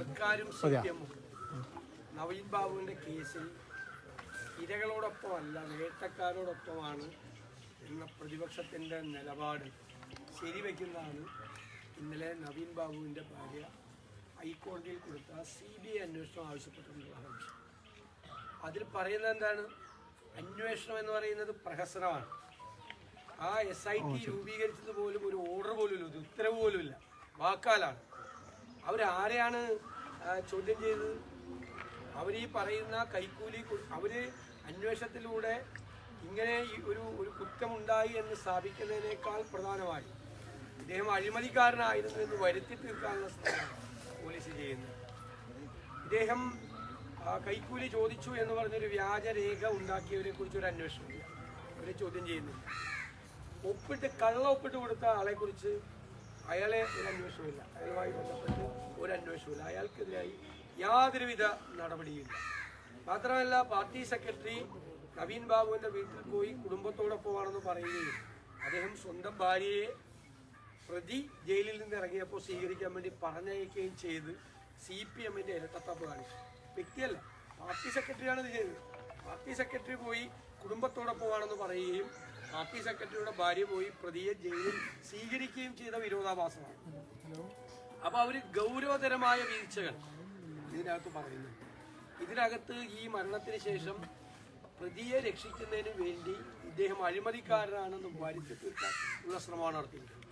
സർക്കാരും സത്യമും നവീൻ ബാബുവിന്റെ കേസിൽ ഇരകളോടൊപ്പമല്ല വേട്ടക്കാരോടൊപ്പമാണ് എന്ന പ്രതിപക്ഷത്തിന്റെ നിലപാട് ശരിവെക്കുന്നതാണ് ഇന്നലെ നവീൻ ബാബുവിന്റെ ഭാര്യ ഹൈക്കോടതിയിൽ കൊടുത്ത സി ബി ഐ അന്വേഷണം ആവശ്യപ്പെട്ടിട്ടുള്ള വിഷയം അതിൽ പറയുന്നത് എന്താണ്? അന്വേഷണം എന്ന് പറയുന്നത് പ്രഹസനമാണ്. ആ എസ് ഐ ടി രൂപീകരിച്ചത് പോലും ഒരു ഓർഡർ പോലും ഇല്ല ഒരു ഉത്തരവ് പോലും ഇല്ല വാക്കാലാണ്. അവരാരെയാണ് ചോദ്യം ചെയ്തത് അവർ ഈ പറയുന്ന കൈക്കൂലി അവർ അന്വേഷണത്തിലൂടെ ഇങ്ങനെ ഒരു ഒരു കുറ്റമുണ്ടായി എന്ന് സ്ഥാപിക്കുന്നതിനേക്കാൾ പ്രധാനമായി ഇദ്ദേഹം അഴിമതിക്കാരനായിരുന്നു എന്ന് വരുത്തി തീർക്കാനുള്ള പോലീസ് ചെയ്യുന്നത് ഇദ്ദേഹം കൈക്കൂലി ചോദിച്ചു എന്ന് പറഞ്ഞൊരു വ്യാജരേഖ ഉണ്ടാക്കിയവരെ കുറിച്ച് ഒരു അന്വേഷണം അവരെ ചോദ്യം ചെയ്യുന്നില്ല ഒപ്പിട്ട് കള്ള ഒപ്പിട്ട് കൊടുത്ത ആളെ കുറിച്ച് അയാളെ ഒരു അന്വേഷണമില്ല അയാളുമായി ബന്ധപ്പെട്ട് ഒരു അന്വേഷണമില്ല അയാൾക്കെതിരായി യാതൊരുവിധ നടപടിയില്ല മാത്രമല്ല പാർട്ടി സെക്രട്ടറി നവീൻ ബാബുവിന്റെ വീട്ടിൽ പോയി കുടുംബത്തോടൊപ്പമാണെന്ന് പറയുകയും അദ്ദേഹം സ്വന്തം ഭാര്യയെ പ്രതി ജയിലിൽ നിന്ന് ഇറങ്ങിയപ്പോൾ സ്വീകരിക്കാൻ വേണ്ടി പറഞ്ഞയക്കുകയും ചെയ്ത് സി പി എമ്മിന്റെ ഇരട്ടത്തപ്പ് കാണിച്ചു. വ്യക്തിയല്ല. പാർട്ടി സെക്രട്ടറിയാണ് ഇത് ചെയ്തത്. പാർട്ടി സെക്രട്ടറി പോയി കുടുംബത്തോടൊപ്പമാണെന്ന് പറയുകയും പാർട്ടി സെക്രട്ടറിയുടെ ഭാര്യ പോയി പ്രതിയെ ജയിലിൽ സ്വീകരിക്കുകയും ചെയ്ത വിരോധാഭാസമാണ്. അപ്പൊ അവർ ഗൗരവതരമായ വീഴ്ചകൾ ഇതിനകത്ത് പറയുന്നു. ഇതിനകത്ത് ഈ മരണത്തിന് ശേഷം പ്രതിയെ രക്ഷിക്കുന്നതിന് വേണ്ടി ഇദ്ദേഹം അഴിമതിക്കാരനാണെന്ന് വരുത്തി തീർക്കാൻ ഉള്ള ശ്രമമാണ് നടത്തിയിരിക്കുന്നത്.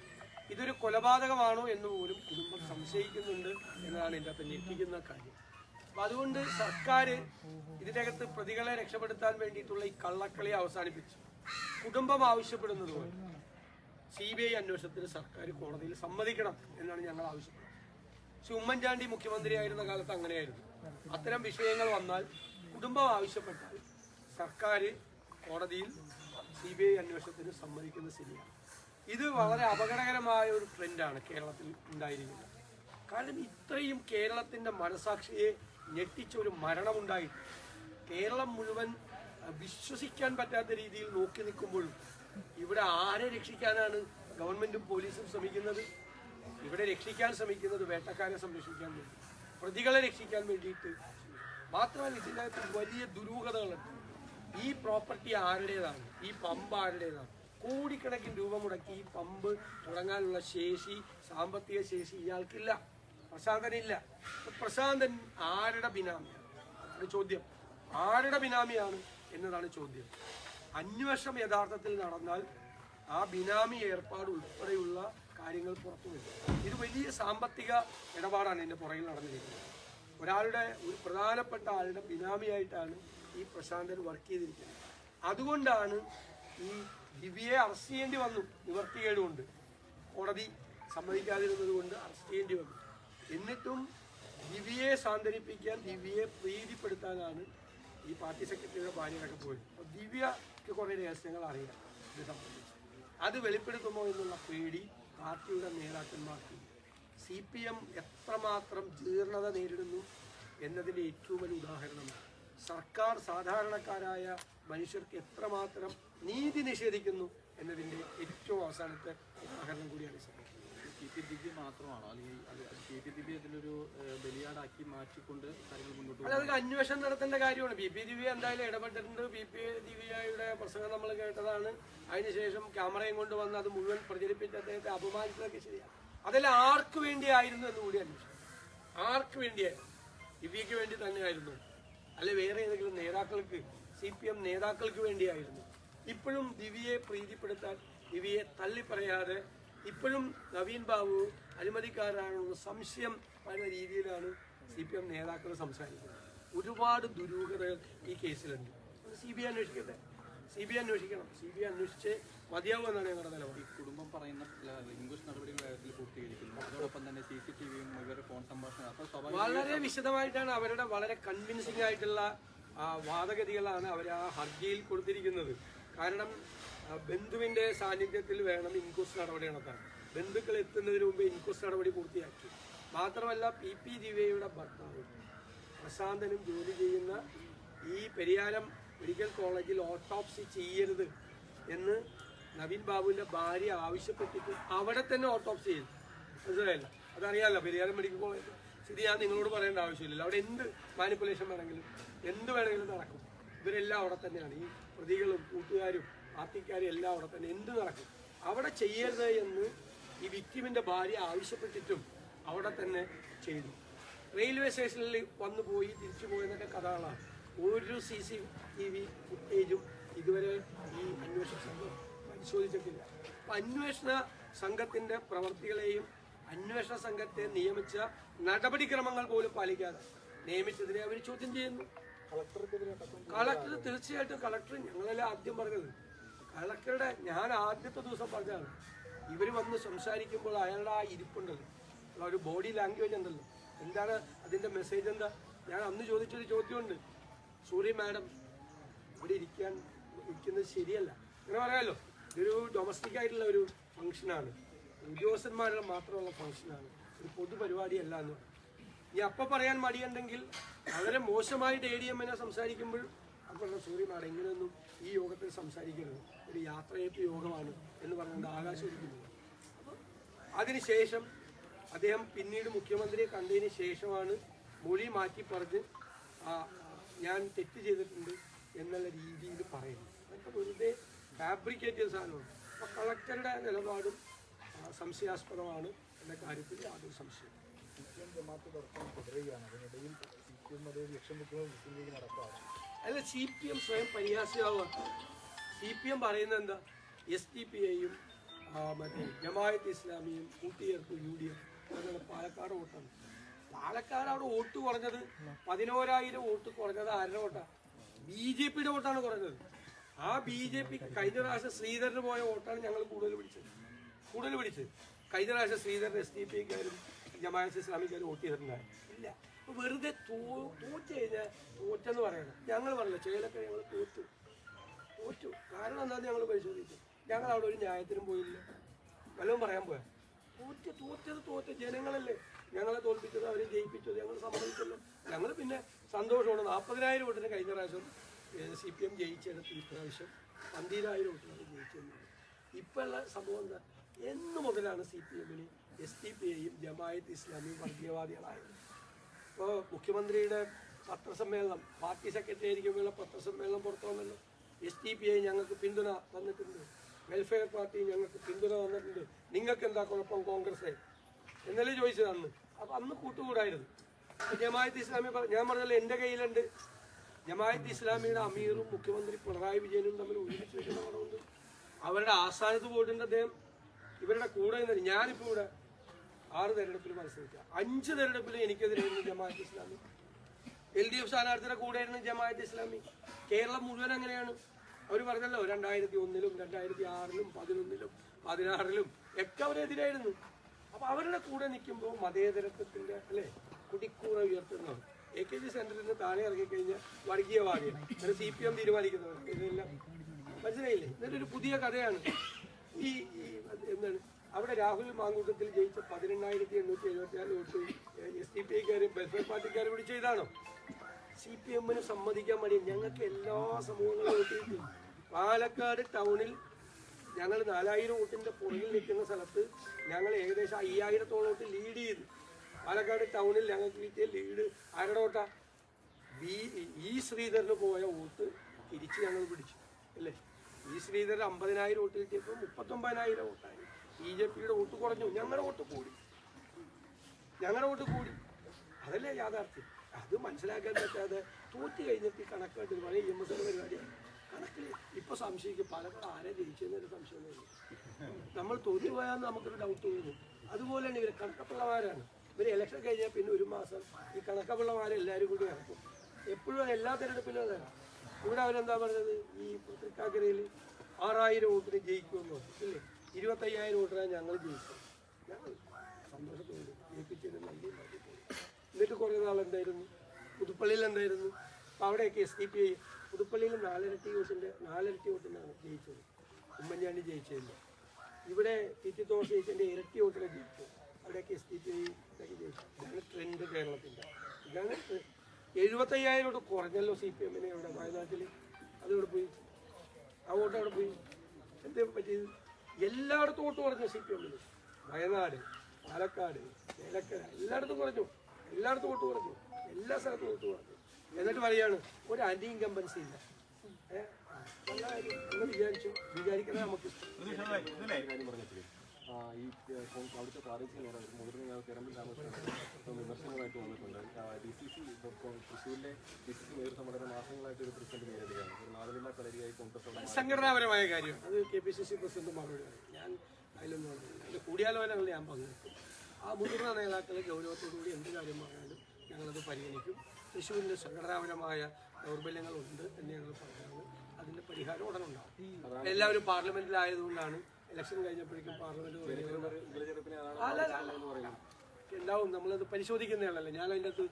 ഇതൊരു കൊലപാതകമാണോ എന്ന് പോലും കുടുംബം സംശയിക്കുന്നുണ്ട് എന്നതാണ് ഇതിന്റെ അകത്ത് ഞെട്ടിക്കുന്ന കാര്യം. അപ്പൊ അതുകൊണ്ട് സർക്കാർ ഇതിനകത്ത് പ്രതികളെ രക്ഷപ്പെടുത്താൻ വേണ്ടിയിട്ടുള്ള ഈ കള്ളക്കളി അവസാനിപ്പിച്ചു. കുടുംബം ആവശ്യപ്പെടുന്നത് പോലെ. സി ബി ഐ അന്വേഷണത്തിന് സർക്കാർ കോടതിയിൽ സമ്മതിക്കണം എന്നാണ് ഞങ്ങൾ ആവശ്യപ്പെടുന്നത്. പക്ഷെ ഉമ്മൻചാണ്ടി മുഖ്യമന്ത്രിയായിരുന്ന കാലത്ത് അങ്ങനെയായിരുന്നു. അത്തരം വിഷയങ്ങൾ വന്നാൽ കുടുംബം ആവശ്യപ്പെട്ടാൽ സർക്കാർ കോടതിയിൽ സി ബി ഐ അന്വേഷണത്തിന് സമ്മതിക്കുന്ന ശരിയാണ്. ഇത് വളരെ അപകടകരമായ ഒരു ട്രെൻഡാണ് കേരളത്തിൽ ഉണ്ടായിരിക്കുന്നത്. കാരണം ഇത്രയും കേരളത്തിന്റെ മനസാക്ഷിയെ ഞെട്ടിച്ച ഒരു മരണമുണ്ടായിട്ട് കേരളം മുഴുവൻ വിശ്വസിക്കാൻ പറ്റാത്ത രീതിയിൽ നോക്കി നിൽക്കുമ്പോഴും ഇവിടെ ആരെ രക്ഷിക്കാനാണ് ഗവൺമെന്റും പോലീസും ശ്രമിക്കുന്നത്? ഇവിടെ രക്ഷിക്കാൻ ശ്രമിക്കുന്നത് വേട്ടക്കാരെ സംരക്ഷിക്കാൻ വേണ്ടി പ്രതികളെ രക്ഷിക്കാൻ വേണ്ടിയിട്ട് മാത്രമല്ല ഇതിനകത്ത് വലിയ ദുരൂഹതകളുണ്ട് ഈ പ്രോപ്പർട്ടി ആരുടേതാണ്? ഈ പമ്പ് ആരുടേതാണ്? കോടിക്കണക്കിന് രൂപ മുടക്കി ഈ പമ്പ് തുടങ്ങാനുള്ള ശേഷി സാമ്പത്തിക ശേഷി ഇയാൾക്കില്ല. പ്രശാന്തനില്ല. പ്രശാന്തൻ ആരുടെ ബിനാമിയാണ്? ചോദ്യം. ആരുടെ ബിനാമിയാണ്? എന്നതാണ് ചോദ്യം. അന്വേഷണം യഥാർത്ഥത്തിൽ നടന്നാൽ ആ ബിനാമി ഏർപ്പാട് ഉൾപ്പെടെയുള്ള കാര്യങ്ങൾ പുറത്തു വരും. ഇത് വലിയ സാമ്പത്തിക ഇടപാടാണ് എന്റെ പുറകിൽ നടന്നിരിക്കുന്നത്. ഒരാളുടെ ഒരു പ്രധാനപ്പെട്ട ആളുടെ ബിനാമിയായിട്ടാണ് ഈ പ്രശാന്തൻ വർക്ക് ചെയ്തിരിക്കുന്നത്. അതുകൊണ്ടാണ് ഈ ദിവ്യയെ അറസ്റ്റ് ചെയ്യേണ്ടി വന്നു. നിവർത്തി കേടുകൊണ്ട് കോടതി സമ്മതിക്കാതിരുന്നത് കൊണ്ട് അറസ്റ്റ് ചെയ്യേണ്ടി വന്നു. എന്നിട്ടും ദിവ്യയെ സാന്ത്വനിപ്പിക്കാൻ ദിവ്യയെ പ്രീതിപ്പെടുത്താനാണ് ഈ പാർട്ടി സെക്രട്ടറിയുടെ ഭാര്യയൊക്കെ പോയി. ദിവ്യക്ക് കുറേ രഹസ്യങ്ങൾ അറിയാം ഇത് സംബന്ധിച്ച്. അത് വെളിപ്പെടുത്തുമോ എന്നുള്ള പേടി പാർട്ടിയുടെ നേതാക്കന്മാർക്ക്. സി പി എം എത്രമാത്രം ജീർണത നേരിടുന്നു എന്നതിന്റെ ഏറ്റവും വലിയ ഉദാഹരണമാണ്. സർക്കാർ സാധാരണക്കാരായ മനുഷ്യർക്ക് എത്രമാത്രം നീതി നിഷേധിക്കുന്നു എന്നതിന്റെ ഏറ്റവും അവസാനത്തെ ഉദാഹരണം കൂടിയാണ് പി ദിവ്യ മാത്രമാണോ? അല്ലെങ്കിൽ അത് പി പി ദിവ്യ ഇതിലൊരു ബലിയാടാക്കി മാറ്റിക്കൊണ്ട് കാര്യങ്ങൾ മുന്നോട്ട് അല്ല അതൊക്കെ അന്വേഷണം നടത്തേണ്ട കാര്യമാണ്. ബി പി ദിവ്യ എന്തായാലും ഇടപെട്ടിട്ടുണ്ട്. ബി പി ദിവ്യയുടെ പ്രസംഗം നമ്മൾ കേട്ടതാണ്. അതിനുശേഷം ക്യാമറയും കൊണ്ട് വന്ന് അത് മുഴുവൻ പ്രചരിപ്പിച്ച് അദ്ദേഹത്തെ അപമാനിച്ചതൊക്കെ ശരിയാണ്. അതെല്ലാം ആർക്ക് വേണ്ടിയായിരുന്നു എന്ന് കൂടി അന്വേഷിച്ചു ആർക്ക് വേണ്ടിയായിരുന്നു? ദിവ്യക്ക് വേണ്ടി തന്നെയായിരുന്നു. അല്ലെ വേറെ ഏതെങ്കിലും നേതാക്കൾക്ക് സി പി എം നേതാക്കൾക്ക് വേണ്ടിയായിരുന്നു. ഇപ്പോഴും ദിവ്യയെ പ്രീതിപ്പെടുത്താൻ ദിവ്യയെ തള്ളിപ്പറയാതെ ഇപ്പോഴും നവീൻ ബാബു അഴിമതിക്കാരാണെന്ന് സംശയം പല രീതിയിലാണ് സി പി എം നേതാക്കൾ സംസാരിക്കുന്നത്. ഒരുപാട് ദുരൂഹതകൾ ഈ കേസിലുണ്ട്. സി ബി ഐ അന്വേഷിക്കട്ടെ. സി ബി ഐ അന്വേഷിക്കണം. സി ബി ഐ അന്വേഷിച്ച് മതിയാവുമെന്നാണ് ഞങ്ങളുടെ നിലപാട്. ഈ കുടുംബം പറയുന്ന ഇംഗ്ലീഷ് നടപടികൾ വേഗത്തിൽ പൂർത്തീകരിക്കുന്നു. അതോടൊപ്പം തന്നെ സി സി ടി വിയും ഇവരുടെ ഫോൺ സംഭാഷണം. വളരെ വിശദമായിട്ടാണ് അവരുടെ വളരെ കൺവിൻസിംഗ് ആയിട്ടുള്ള വാദഗതികളാണ് അവർ ആ ഹർജിയിൽ കൊടുത്തിരിക്കുന്നത്. കാരണം ബന്ധുവിന്റെ സാന്നിധ്യത്തിൽ വേണം ഇൻക്വസ്റ്റ് നടപടി നടത്താൻ. ബന്ധുക്കൾ എത്തുന്നതിന് മുമ്പ് ഇൻക്വസ്റ്റ് നടപടി പൂർത്തിയാക്കി. മാത്രമല്ല പി പി ദിവ്യയുടെ ഭർത്താവ് പ്രശാന്തനും ജോലി ചെയ്യുന്ന ഈ പെരിയാരം മെഡിക്കൽ കോളേജിൽ ഓട്ടോപ്സി ചെയ്യരുത് എന്ന് നവീൻ ബാബുവിന്റെ ഭാര്യ ആവശ്യപ്പെട്ടിട്ട് അവിടെ തന്നെ ഓട്ടോപ്സി ചെയ്തു. മനസ്സിലായില്ല? അതറിയാമല്ലോ പെരിയാരം മെഡിക്കൽ കോളേജ്. ഇത് ഞാൻ നിങ്ങളോട് പറയേണ്ട ആവശ്യമില്ലല്ലോ. അവിടെ എന്ത് മാനിപ്പുലേഷൻ വേണമെങ്കിലും എന്ത് വേണമെങ്കിലും നടക്കും. ഇവരെല്ലാം അവിടെ തന്നെയാണ്. ഈ പ്രതികളും കൂട്ടുകാരും പാർട്ടിക്കാരും എല്ലാം അവിടെ തന്നെ. എന്ത് നടക്കും? അവിടെ ചെയ്യരുത് എന്ന് ഈ വിക്ടിമിന്റെ ഭാര്യ ആവശ്യപ്പെട്ടിട്ടും അവിടെ തന്നെ ചെയ്തു. റെയിൽവേ സ്റ്റേഷനിൽ വന്നു പോയി തിരിച്ചു പോയെന്നൊക്കെ കഥകളാണ്. ഒരു സി സി ടി വി ഫുട്ടേജും ഇതുവരെ ഈ അന്വേഷണ സംഘം പരിശോധിച്ചിട്ടില്ല. അപ്പൊ അന്വേഷണ സംഘത്തിന്റെ പ്രവർത്തികളെയും അന്വേഷണ സംഘത്തെ നിയമിച്ച നടപടിക്രമങ്ങൾ പോലും പാലിക്കാതെ നിയമിച്ചതിനെ അവർ ചോദ്യം ചെയ്യുന്നു. കളക്ടർ തീർച്ചയായിട്ടും കളക്ടർ ഞങ്ങളെല്ലാം ആദ്യം പറഞ്ഞത്. കളക്ടറുടെ ഞാൻ ആദ്യത്തെ ദിവസം പറഞ്ഞതാണ് ഇവർ വന്ന് സംസാരിക്കുമ്പോൾ അയാളുടെ ആ ഇരിപ്പുണ്ടല്ലോ. ഒരു ബോഡി ലാംഗ്വേജ് ഉണ്ടല്ലോ. എന്താണ് അതിന്റെ മെസ്സേജ് എന്താ? ഞാൻ അന്ന് ചോദിച്ചൊരു ചോദ്യമുണ്ട്. സൂര്യ മാഡം ഇവിടെ ഇരിക്കാൻ ഇരിക്കുന്നത് ശരിയല്ല. അങ്ങനെ പറയാമല്ലോ ഇതൊരു ഡൊമസ്റ്റിക് ആയിട്ടുള്ള ഒരു ഫംഗ്ഷനാണ് ഉദ്യോഗസ്ഥന്മാരുടെ മാത്രമുള്ള ഫംഗ്ഷനാണ് ഒരു പൊതുപരിപാടിയല്ല എന്ന് ഇനി അപ്പം പറയാൻ മടിയുണ്ടെങ്കിൽ വളരെ മോശമായിട്ട് എ ഡി എമ്മിനെ സംസാരിക്കുമ്പോൾ അപ്പോൾ മാഡം ഇങ്ങനെയൊന്നും ഈ യോഗത്തിൽ സംസാരിക്കരുത്. ഒരു യാത്രയപ്പ് യോഗമാണ് എന്ന് പറഞ്ഞുകൊണ്ട് ആകാശം ഒരുക്കുന്നത് അപ്പോൾ അതിനുശേഷം അദ്ദേഹം പിന്നീട് മുഖ്യമന്ത്രിയെ കണ്ടതിന് ശേഷമാണ് മൊഴി മാറ്റി പറഞ്ഞ് ഞാൻ തെറ്റ് ചെയ്തിട്ടുണ്ട് എന്നുള്ള രീതിയിൽ പറയുന്നു. അതൊക്കെ വെറുതെ ഫാബ്രിക്കേറ്റ് ചെയ്ത സാധനമാണ്. അപ്പോൾ കളക്ടറുടെ നിലപാടും സംശയാസ്പദമാണ് എന്ന കാര്യത്തിൽ യാതൊരു സംശയം അല്ല സി പി എം സ്വയം പരിഹാസ്യമാവുക സി പി എം പറയുന്നത് എന്താ? എസ് ഡി പി ഐയും മറ്റേ ജമായത്ത് ഇസ്ലാമിയും കൂട്ടിയേർക്കും യു ഡി എഫ് അതുപോലെ പാലക്കാട് വോട്ടാണ്. പാലക്കാട് അവിടെ വോട്ട് കുറഞ്ഞത് പതിനോരായിരം വോട്ട് കുറഞ്ഞത് ആരുടെ വോട്ടാണ് ബി ജെ പിയുടെ വോട്ടാണ് കുറഞ്ഞത്. ആ ബി ജെ പി കഴിഞ്ഞ പ്രാവശ്യം ശ്രീധരന് പോയ വോട്ടാണ് ഞങ്ങൾ കൂടുതൽ പിടിച്ചത്. കൂടുതൽ പിടിച്ചത്. കഴിഞ്ഞ പ്രാവശ്യം ശ്രീധരൻ എസ് ഡി പി കാരും ജമാഅത്ത് ഇസ്ലാമിക്കാരും വോട്ട് ചെയ്തിട്ടുണ്ടായിരുന്നു ഇല്ല. വെറുതെ തോ തോറ്റ് കഴിഞ്ഞാൽ തോറ്റെന്ന് പറയണം ഞങ്ങൾ പറഞ്ഞില്ല ചേലൊക്കെ ഞങ്ങൾ തോറ്റു. തോറ്റു. കാരണം എന്താണെന്ന് ഞങ്ങൾ പരിശോധിച്ചു. ഞങ്ങൾ അവിടെ ഒരു ന്യായത്തിനും പോയില്ല. വല്ലതും പറയാൻ പോയാ? തോറ്റ് തോറ്റത് തോറ്റ് ജനങ്ങളല്ലേ. ഞങ്ങളെ തോൽപ്പിച്ചത് അവരെ ജയിപ്പിച്ചത് ഞങ്ങൾ സമ്മതിച്ചല്ലോ ഞങ്ങൾ പിന്നെ സന്തോഷമാണ്. നാൽപ്പതിനായിരം വോട്ടിന് കഴിഞ്ഞ പ്രാവശ്യം സി പി എം ജയിച്ചെടുത്ത് ഇപ്രാവശ്യം പന്തിരായിരം വോട്ടിനാണ് ജയിച്ചത് ഇപ്പോഴുള്ള സംഭവം എന്താ? എന്ന് മുതലാണ് സി പി എമ്മിന് എസ് ഡി പി ഐയും ജമായത്ത് ഇസ്ലാമിയും വർഗീയവാദികളായത്. ഇപ്പോൾ മുഖ്യമന്ത്രിയുടെ പത്രസമ്മേളനം പാർട്ടി സെക്രട്ടറി ആയിരിക്കുമ്പോഴുള്ള പത്രസമ്മേളനം പുറത്തു വന്നല്ലോ എസ് ടി പി ഐ ഞങ്ങൾക്ക് പിന്തുണ തന്നിട്ടുണ്ട്. വെൽഫെയർ പാർട്ടി ഞങ്ങൾക്ക് പിന്തുണ തന്നിട്ടുണ്ട്. നിങ്ങൾക്ക് എന്താ കുഴപ്പം കോൺഗ്രസ് എന്നല്ലേ ചോദിച്ചത് അന്ന്. അപ്പൊ അന്ന് കൂട്ടുകൂടായിരുന്നു. ജമായത്ത് ഇസ്ലാമി ഞാൻ പറഞ്ഞല്ലോ എന്റെ കയ്യിലുണ്ട്. ജമായത്ത് ഇസ്ലാമിയുടെ അമീറും മുഖ്യമന്ത്രി പിണറായി വിജയനും തമ്മിൽ ഒരുമിച്ച് വെക്കുന്ന അവരുടെ ആസ്ഥാനത്ത് പോയിട്ടുണ്ട് അദ്ദേഹം. ഇവരുടെ കൂടെ നിന്ന് ഞാനിപ്പോ ഇവിടെ ആറ് തെരഞ്ഞെടുപ്പിൽ മത്സരിക്കുക അഞ്ച് തെരഞ്ഞെടുപ്പിൽ എനിക്കെതിരായിരുന്നു Jamaat Islami. L D F സ്ഥാനാർത്ഥിയുടെ കൂടെയായിരുന്നു ജമാഅത്ത് ഇസ്ലാമി. കേരളം മുഴുവൻ അങ്ങനെയാണ്. അവർ പറഞ്ഞല്ലോ രണ്ടായിരത്തി ഒന്നിലും രണ്ടായിരത്തി ആറിലും പതിനൊന്നിലും പതിനാറിലും ഒക്കെ അവരെതിരായിരുന്നു. അപ്പൊ അവരുടെ കൂടെ നിൽക്കുമ്പോൾ മതേതരത്വത്തിന്റെ അല്ലെ കുടിക്കൂറ ഉയർത്തുന്നവർ എ കെ ജി സെന്ററിൽ നിന്ന് താഴെ ഇറങ്ങിക്കഴിഞ്ഞാൽ വർഗീയവാദിയാണ് അങ്ങനെ സി പി എം തീരുമാനിക്കുന്നവർ ഇതെല്ലാം മനസ്സിലായില്ലേ? എന്നിട്ടൊരു പുതിയ കഥയാണ്. ഈ എന്താണ് അവിടെ രാഹുൽ മാങ്കൂട്ടത്തിൽ ജയിച്ച പതിനെണ്ണായിരത്തി എണ്ണൂറ്റി എഴുപത്തി ആറ് വോട്ട് എസ് ഡി പി ഐക്കാരും വെൽഫെയർ പാർട്ടിക്കാരും കൂടി ചെയ്താണോ? സി പി എമ്മിന് സമ്മതിക്കാൻ മതി ഞങ്ങൾക്ക് എല്ലാ സമൂഹങ്ങളും വോട്ട് പാലക്കാട് ടൗണിൽ ഞങ്ങൾ നാലായിരം വോട്ടിന്റെ പുറകിൽ നിൽക്കുന്ന സ്ഥലത്ത് ഞങ്ങൾ ഏകദേശം അയ്യായിരത്തോളം വോട്ട് ലീഡ് ചെയ്തു. പാലക്കാട് ടൗണിൽ ഞങ്ങൾക്ക് കിട്ടിയ ലീഡ് ആരുടെ വോട്ടാ? ബി ഈ ശ്രീധരന് പോയ വോട്ട് തിരിച്ച് ഞങ്ങൾ പിടിച്ചു. അല്ലേ? ഈ ശ്രീധരൻ അമ്പതിനായിരം വോട്ട് കിട്ടിയപ്പോൾ മുപ്പത്തൊമ്പതിനായിരം വോട്ടായി. ബി ജെ പിയുടെ വോട്ട് കുറഞ്ഞു. ഞങ്ങളുടെ വോട്ട് കൂടി. ഞങ്ങളുടെ വോട്ട് കൂടി. അതല്ലേ യാഥാർത്ഥ്യം? അത് മനസ്സിലാക്കാൻ പറ്റാതെ തോറ്റ് കഴിഞ്ഞിട്ട് കണക്കായിട്ട് പറയും ഇ എം എസ് പരിപാടിയാണ് കണക്കിൽ ഇപ്പൊ സംശയിക്കും. പാലക്കാട് ആരെ ജയിച്ചെന്നൊരു സംശയം തോന്നി നമ്മൾ തോറ്റുപോയാൽ നമുക്കൊരു ഡൗട്ട് തോന്നുന്നു അതുപോലെയാണ് ഇവർ കണക്കപ്പിള്ളമാരാണ് ഇവർ ഇലക്ഷൻ കഴിഞ്ഞാൽ പിന്നെ ഒരു മാസം ഈ കണക്കപ്പിള്ളമാരെ എല്ലാവരും കൂടി ഇറക്കും. എപ്പോഴും എല്ലാ തെരഞ്ഞെടുപ്പിലും അതാണ്. ഇവിടെ അവരെന്താ പറഞ്ഞത്? ഈ തൃക്കാക്കരയിൽ ആറായിരം വോട്ടിന് ജയിക്കുമെന്ന് ഇല്ലേ? ഇരുപത്തയ്യായിരം വോട്ടിനാണ് ഞങ്ങൾ ജയിക്കും ഞങ്ങൾ സന്തോഷത്തോടെ ജയിപ്പിച്ചതിന് നന്ദി എന്നിട്ട് കുറേ നാൾ എന്തായിരുന്നു? പുതുപ്പള്ളിയിൽ എന്തായിരുന്നു? അവിടെയൊക്കെ എസ് ഡി പി ഐ പുതുപ്പള്ളിയിൽ നാലരട്ടി വോട്ടിന്റെ നാലരട്ടി വോട്ടിനാണ് ജയിച്ചത് ഉമ്മൻചാണ്ടി ജയിച്ചതില്ല ഇവിടെ ടി ടി തോമസ് ജയിച്ചതിന്റെ ഇരട്ടി വോട്ടിനെ ജയിച്ചു. അവിടെയൊക്കെ എസ് ഡി പി ജയിച്ചു. ഇതാണ് ട്രെൻഡ് കേരളത്തിന്റെ ഇതാണ് എഴുപത്തയ്യായിരം വോട്ട് കുറഞ്ഞല്ലോ സി പി എമ്മിന് ഇവിടെ വയനാട്ടിൽ അതിവിടെ പോയി. ആ വോട്ട് അവിടെ പോയി. എന്തേ പറ്റിയത്? എല്ലായിടത്തും വോട്ട് കുറഞ്ഞു സി പി എമ്മിന് വയനാട് പാലക്കാട് നിലക്കര എല്ലായിടത്തും കുറഞ്ഞു. എല്ലായിടത്തും വോട്ട് കുറഞ്ഞു. എല്ലാ സ്ഥലത്തും വോട്ട് കുറഞ്ഞു. എന്നിട്ട് പറയാണ് ഒരു ഇൻകമ്പൻസി ഇല്ല. എന്ന് വിചാരിച്ചു വിചാരിക്കുന്നത് നമുക്ക് ഈ അവിടുത്തെ പ്രാദേശിക നേതാവ് മുതിർന്ന നേതാവ് തെരമ്പിൽ രാമകൃഷ്ണൻ വിമർശനമായിട്ട് വന്നിട്ടുണ്ട്. ഡി സി സി ഇപ്പം തൃശ്ശൂരിലെ ഡി സി സി നേതൃത്വം വളരെ മാസങ്ങളായിട്ട് ഒരു പ്രസിഡന്റ് നേരിടുകയാണ്. ഒരു നാടുകളിലെ കളരിയായി കോൺഗ്രസ് സംഘടനാപരമായ കാര്യം. അത് K P C C president മറുപടി ഞാൻ അതിലൊന്നും അതിന്റെ കൂടിയാലോചനകളിൽ ഞാൻ പങ്കെടുക്കും ആ മുതിർന്ന നേതാക്കളെ ഗൗരവത്തോടുകൂടി എന്ത് കാര്യം പറഞ്ഞാലും ഞങ്ങളത് പരിഗണിക്കും. തൃശ്ശൂരിന്റെ സംഘടനാപരമായ ദൗർബല്യങ്ങളുണ്ട് എന്ന് ഞങ്ങൾ പറഞ്ഞാണ് അതിന്റെ ഉടനെ ഉണ്ടാവും. എല്ലാവരും പാർലമെന്റിലായതുകൊണ്ടാണ് ഇലക്ഷൻ കഴിഞ്ഞപ്പോഴേക്കും പാർലമെന്റ്. ഉണ്ടാവും നമ്മളത് പരിശോധിക്കുന്നതാണല്ലോ ഞാൻ അതിന്റെ അകത്ത്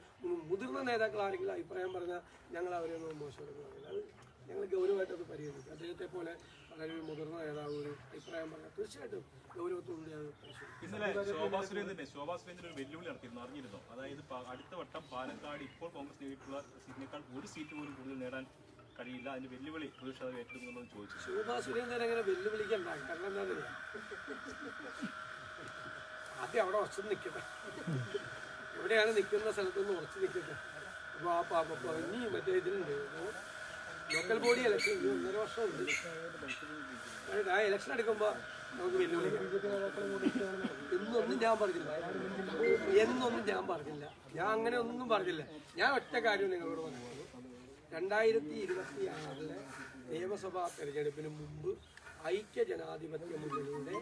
മുതിർന്ന നേതാക്കൾ ആരെങ്കിലും അഭിപ്രായം പറഞ്ഞാൽ ഞങ്ങൾ അവരെയൊന്നും മോശമെന്ന് പറയില്ല അത് ഞങ്ങൾ ഗൗരവമായിട്ട് അത് പരിഹരിക്കും. അദ്ദേഹത്തെ പോലെ വളരെ ഒരു മുതിർന്ന നേതാവ് ഒരു അഭിപ്രായം പറഞ്ഞാൽ തീർച്ചയായിട്ടും ഗൗരവത്തോടുകൂടി അത് പരിശോധിക്കും. ശോഭാ സുരേന്ദ്രൻ ഒരു വെല്ലുവിളി നടത്തിയിരുന്നു അറിഞ്ഞിരുന്നു? അതായത് അടുത്ത വട്ടം പാലക്കാട് ഇപ്പോൾ കോൺഗ്രസ് നേടിയിട്ടുള്ള സീറ്റിനേക്കാൾ ഒരു സീറ്റ് പോലും കൂടുതൽ നേടാൻ കഴിയില്ല അതിന്റെ വെല്ലുവിളി. പ്രതീക്ഷ അത് ഏറ്റെടുക്കുന്നുള്ളത് ചോദിച്ചു. ശോഭാ സുരേന്ദ്രൻ അങ്ങനെ വെല്ലുവിളിക്കണ്ട? ആദ്യം അവിടെ ഉറച്ചു നിൽക്കട്ടെ. എവിടെയാണ് നിൽക്കുന്ന സ്ഥലത്തൊന്ന് ഉറച്ചു നിൽക്കട്ടെ. അപ്പോൾ ആ പാപ്പ ഇനി മറ്റേ ഇതിലുണ്ട്. ലോക്കൽ ബോഡി ഇലക്ഷൻ ഒന്നര വർഷമുണ്ട്. ആ ഇലക്ഷൻ എടുക്കുമ്പോൾ നമുക്ക് വെല്ലുവിളി എന്നൊന്നും ഞാൻ പറഞ്ഞില്ല. എന്നൊന്നും ഞാൻ പറഞ്ഞില്ല. ഞാൻ അങ്ങനെ ഒന്നും പറഞ്ഞില്ല. ഞാൻ ഒറ്റ കാര്യം നിങ്ങളോട് പറഞ്ഞു രണ്ടായിരത്തി ഇരുപത്തി ആറിലെ നിയമസഭാ തെരഞ്ഞെടുപ്പിന് മുമ്പ് ഐക്യ ജനാധിപത്യ മുന്നണിയുടെ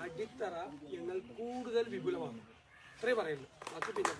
അടിത്തറ ഞങ്ങൾ കൂടുതൽ വിപുലമാണ് അത്രേ പറയുന്നു അത് പിന്നെ.